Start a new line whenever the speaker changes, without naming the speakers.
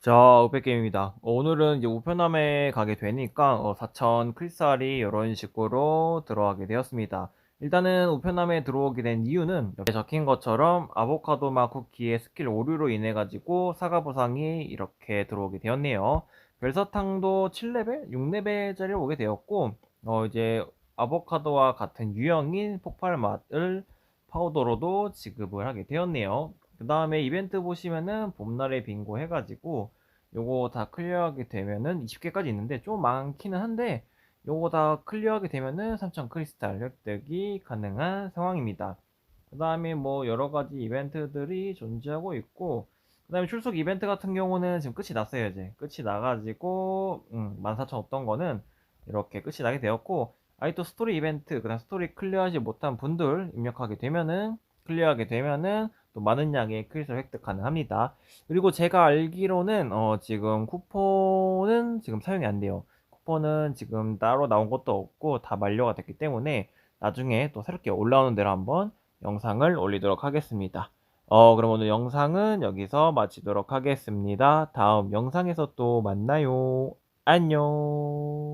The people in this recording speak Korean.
자, 우백게임입니다. 어, 오늘은 이제 우편함에 가게 되니까 어, 4천 크리스탈이 이런 식으로 들어가게 되었습니다. 일단은 우편함에 들어오게 된 이유는 여기 적힌 것처럼 아보카도 맛 쿠키의 스킬 오류로 인해 가지고 사과 보상이 이렇게 들어오게 되었네요. 별사탕도 7레벨, 6레벨짜리 오게 되었고 어, 이제 아보카도와 같은 유형인 폭발 맛을 파우더로도 지급을 하게 되었네요. 그 다음에 이벤트 보시면은 봄날의 빙고 해가지고 요거 다 클리어하게 되면은 20개까지 있는데 좀 많기는 한데 요거 다 클리어하게 되면은 3000 크리스탈 획득이 가능한 상황입니다. 그 다음에 뭐 여러 가지 이벤트들이 존재하고 있고 그 다음에 출석 이벤트 같은 경우는 지금 끝이 났어요 이제 끝이 나가지고 음, 14,000 없던 거는 이렇게 끝이 나게 되었고 아이 또 스토리 이벤트 그 다음 스토리 클리어하지 못한 분들 입력하게 되면은 클리어하게 되면은 또 많은 양의 크리스탈 획득 가능합니다. 그리고 제가 알기로는 어 지금 쿠폰은 지금 사용이 안 돼요. 쿠폰은 지금 따로 나온 것도 없고 다 만료가 됐기 때문에 나중에 또 새롭게 올라오는 대로 한번 영상을 올리도록 하겠습니다. 어 그럼 오늘 영상은 여기서 마치도록 하겠습니다. 다음 영상에서 또 만나요. 안녕.